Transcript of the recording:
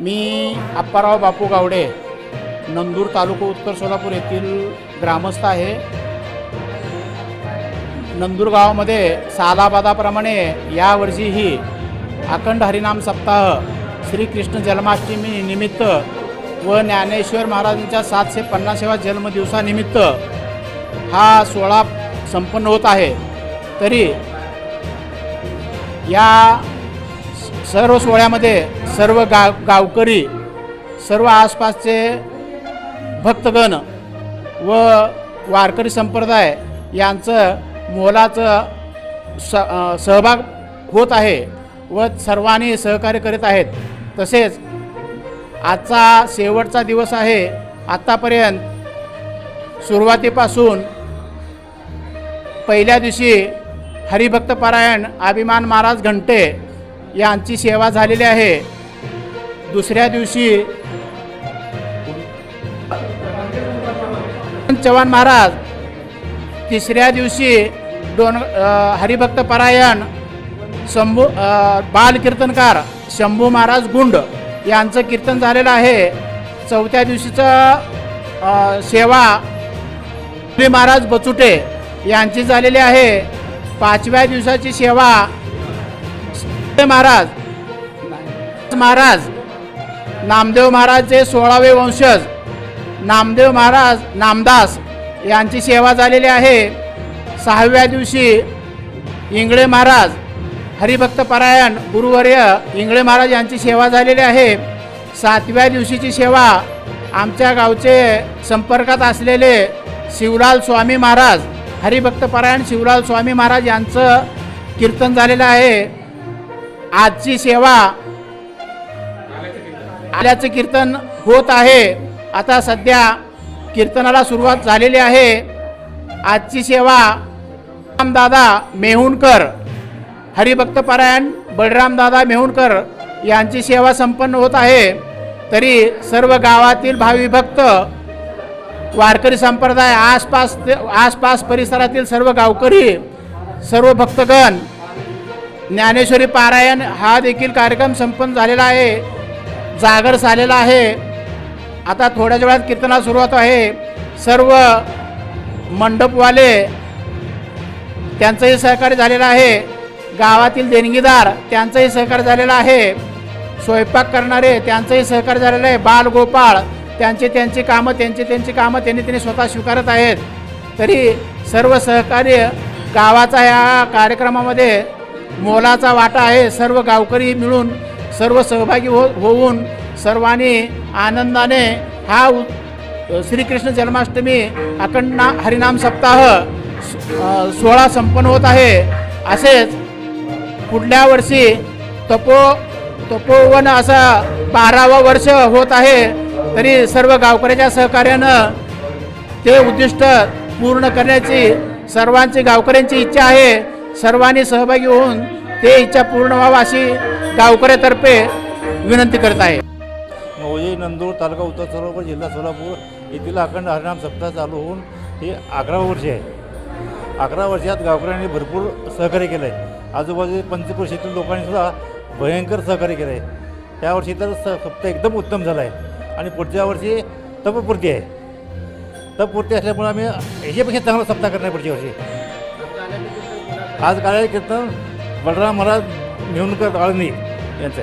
मी अप्पाराव बापू गावडे नंदूर तालुका उत्तर सोलापूर येथील ग्रामस्थ आहे. नंदूर गावामध्ये सालाबादाप्रमाणे यावर्षीही अखंड हरिनाम सप्ताह श्रीकृष्ण जन्माष्टमी निमित्त व ज्ञानेश्वर महाराजांच्या सातशे पन्नासाव्या जन्मदिवसानिमित्त हा सोहळा संपन्न होत आहे. तरी या सर्व सोहळ्यामध्ये सर्व गाव गावकरी सर्व आसपासचे भक्तगण व वारकरी संप्रदाय यांचं मोलाचं स सहभाग होत आहे व सर्वांनी सहकार्य करीत आहेत. तसेच आजचा शेवटचा दिवस आहे. आत्तापर्यंत सुरुवातीपासून पहिल्या दिवशी हरिभक्तपारायण अभिमान महाराज घंटे यांची सेवा झालेली आहे. दुसऱ्या दिवशी चव्हाण महाराज तिसऱ्या दिवशी दोन हरिभक्त परायण शंभू बाल कीर्तनकार शंभू महाराज गुंड यांचं कीर्तन झालेलं आहे. चौथ्या दिवशीचं सेवा श्री महाराज बचुटे यांची झालेली आहे. पाचव्या दिवसाची सेवा महाराज. महाराज नामदेव महाराजचे सोळावे वंशज नामदेव महाराज नामदास यांची सेवा झालेली आहे. सहाव्या दिवशी इंगळे महाराज हरिभक्त परायण गुरुवर्य इंगळे महाराज यांची सेवा झालेली आहे. सातव्या दिवशीची सेवा आमच्या गावचे संपर्कात असलेले शिवलाल स्वामी महाराज हरिभक्त परायण शिवलाल स्वामी महाराज यांचं कीर्तन झालेलं आहे. आजची सेवा आल्याचं कीर्तन होत आहे. आता सध्या कीर्तनाला सुरुवात झालेली आहे. आजची सेवा रामदादा मेहुणकर हरिभक्तपरायण बळरामदादा मेहुणकर यांची सेवा संपन्न होत आहे. तरी सर्व गावातील भाविभक्त वारकरी संप्रदाय आसपास आसपास परिसरातील सर्व गावकरी सर्व भक्तगण ज्ञानेश्वरी पारायण हा देखील कार्यक्रम संपन्न झालेला आहे. जागर झालेला आहे. आता थोड्याच वेळात कीर्तनाला सुरुवात आहे. सर्व मंडपवाले त्यांचंही सहकार्य झालेलं आहे. गावातील देणगीदार त्यांचंही सहकार्य झालेलं आहे. स्वयंपाक करणारे त्यांचंही सहकार्य झालेलं आहे. बाल गोपाळ त्यांचे त्यांची कामं त्यांची त्यांची कामं त्यांनी त्यांनी स्वतः स्वीकारत आहेत. तरी सर्व सहकार्य गावाचा या कार्यक्रमामध्ये मोलाचा वाटा आहे. सर्व गावकरी मिळून सर्व सहभागी हो होऊन सर्वांनी आनंदाने हा श्रीकृष्ण जन्माष्टमी अखंड ना हरिनाम सप्ताह सोहळा संपन्न होत आहे. असेच पुढल्या वर्षी तपो तपोवन असा बारावं वर्ष होत आहे. तरी सर्व गावकऱ्याच्या सहकार्यानं ते उद्दिष्ट पूर्ण करण्याची सर्वांची गावकऱ्यांची इच्छा आहे. सर्वांनी सहभागी होऊन ते इच्छा पूर्ण व्हावा अशी गावकऱ्यातर्फे विनंती करत आहे. मौजे नंदूर तालुका उत्तर सोलापूर जिल्हा सोलापूर येथील अखंड हरिनाम सप्ताह चालू होऊन हे अकरा वर्ष आहे. अकरा वर्षात गावकऱ्यांनी भरपूर सहकार्य केलं आहे आजूबाजू पंचकृषीतील लोकांनी सुद्धा भयंकर सहकार्य केलं आहे त्यावर्षी तर स सप्ताह एकदम उत्तम झाला आहे आणि पुढच्या वर्षी तपपूर्ती आहे. तपपूर्ती असल्यामुळे आम्ही याच्यापेक्षा चांगला सप्ताह करणार पुढच्या वर्षी. आज काय कीर्तन बलराम महाराज नेऊनकर आळणी यांचं.